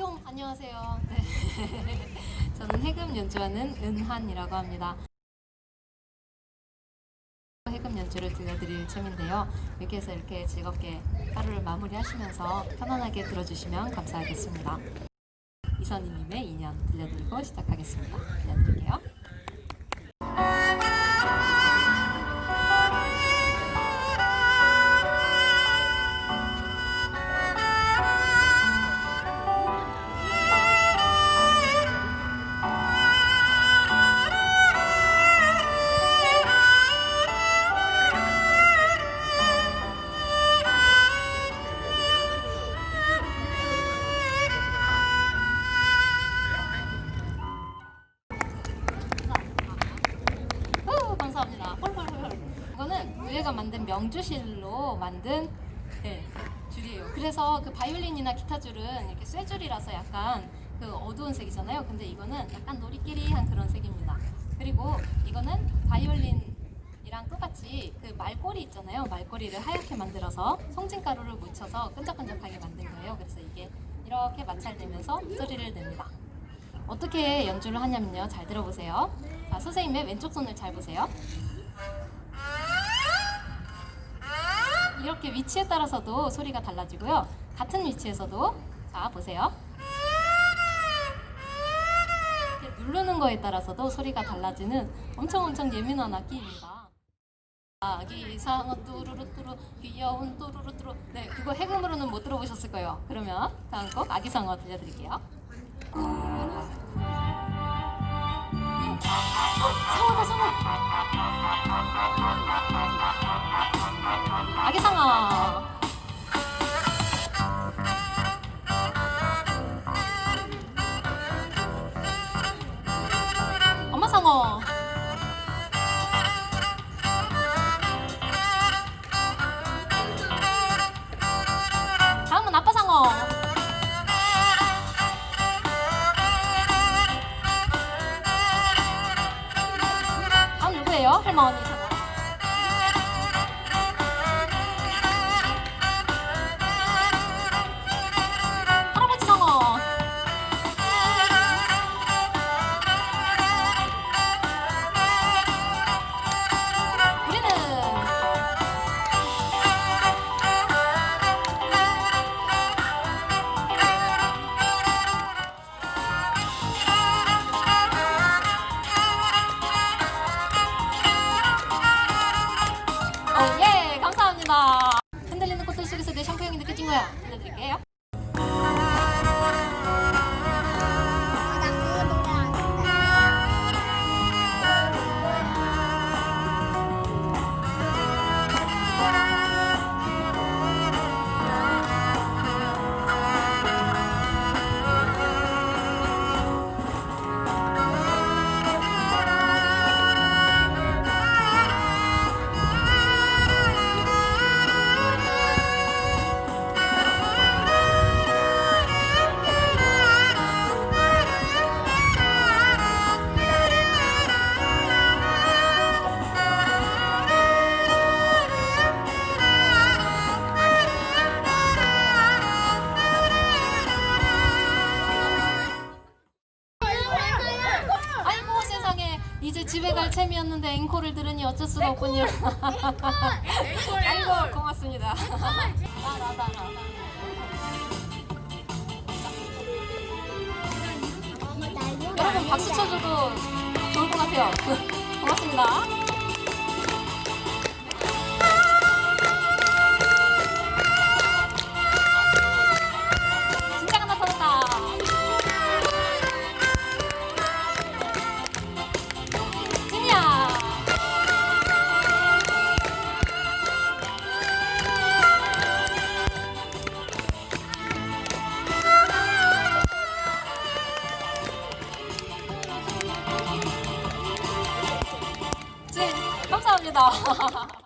뿅 안녕하세요. 네. 저는 해금 연주하는 은한이라고 합니다. 해금 연주를 들려드릴 참인데요. 여기에서 이렇게 즐겁게 하루를 마무리하시면서 편안하게 들어주시면 감사하겠습니다. 이선희님의 인연 들려드리고 시작하겠습니다. 들려드릴게요. 우리가 만든 명주실로 만든 네, 줄이에요. 그래서 그 바이올린이나 기타 줄은 이렇게 쇠줄이라서 약간 그 어두운 색이잖아요. 근데 이거는 약간 노리끼리한 그런 색입니다. 그리고 이거는 바이올린이랑 똑같이 그 말꼬리 있잖아요. 말꼬리를 하얗게 만들어서 송진가루를 묻혀서 끈적끈적하게 만든 거예요. 그래서 이게 이렇게 마찰되면서 소리를 냅니다. 어떻게 연주를 하냐면요. 잘 들어보세요. 자, 선생님의 왼쪽 손을 잘 보세요. 이렇게 위치에 따라서도 소리가 달라지고요. 같은 위치에서도 자, 보세요. 이렇게 누르는 거에 따라서도 소리가 달라지는 엄청 엄청 예민한 악기입니다. 아기 상어 뚜루루뚜루 귀여운 뚜루루뚜루 네 그거 해금으로는 못 들어보셨을 거예요. 그러면 다음 곡 아기 상어 들려드릴게요. 할머니 향이 느껴진 거야. 이제 집에 갈 참이었는데 앵콜을 들으니 어쩔 수가 없군요. 아이고 고맙습니다. 나 나 나 나. 여러분 박수 쳐줘도 좋을 것 같아요. 고맙습니다. 진, 감사합니다.